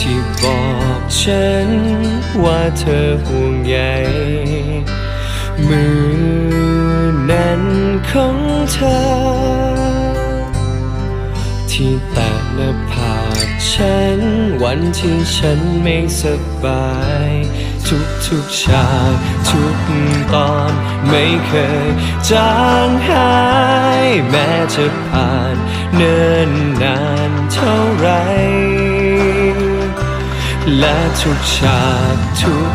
ที่บอกฉันว่าเธอห่วงใยมือนั้นของเธอ ที่แตะหน้าผากฉัน วันที่ฉันไม่สบาย ทุกทุกๆฉากทุกตอนไม่เคยจางหาย แม้จะผ่านเนิ่นนานเท่าไร และทุกฉากทุก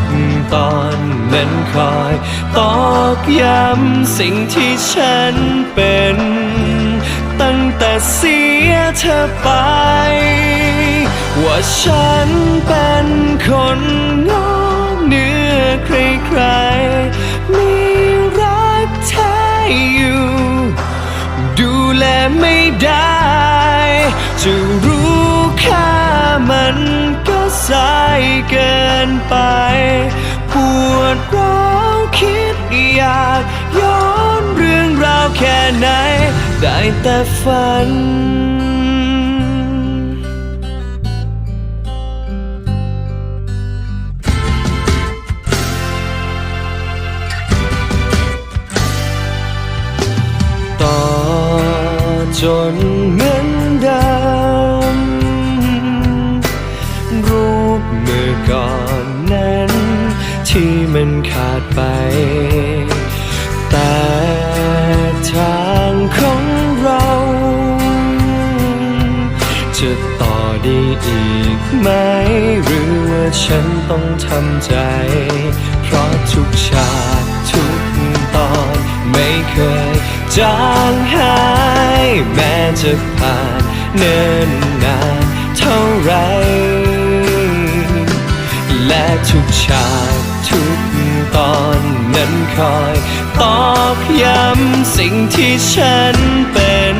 ตอนนั้นคอยตอกย้ำสิ่งที่ฉันเป็น ตั้งแต่เสียเธอไป ว่าฉันเป็นคนงอเหนือใครๆม่รักเธออยู่ ดูแลไม่ได้ สายเกินไป ปวดร้าวคิดอยากย้อนเรื่องราวแค่ไหน ได้แต่ฝันต่อจนเหมือน ก่อนนั้น ที่มันขาดไป แต่ทางของเรา จะต่อได้อีกไหม หรือว่าฉันต้องทำใจ เพราะทุกฉากทุกตอนไม่เคยจางหาย แม้จะผ่านเนิน ฉากทุกตอนนั้นคอยตอกย้ำสิ่งที่ฉันเป็น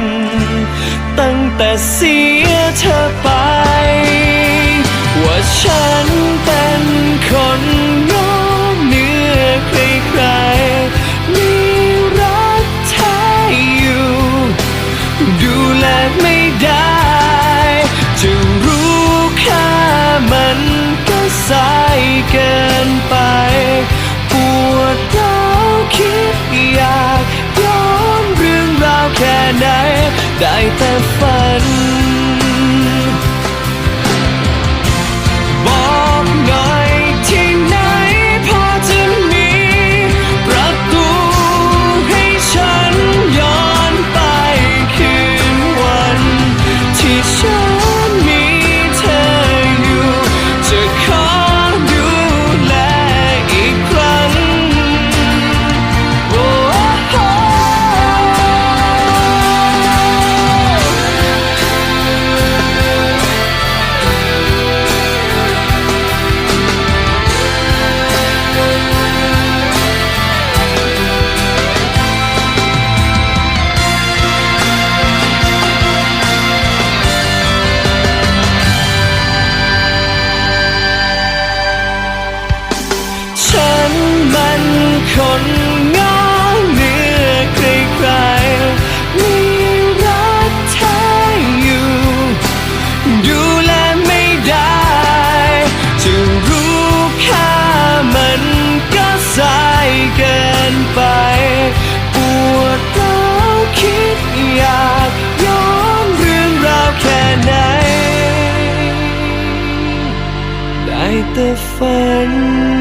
ตั้งแต่เสียเธอไป ได้แต่ฝัน คนงอเหนือใครๆไม่รักเธออยู่ ดูแลไม่ได้จะรู้ค่ามันก็สายเกินไป ปวดร้าวคิดอยากย้อนเรื่องราวแค่ไหน ได้แต่ฝัน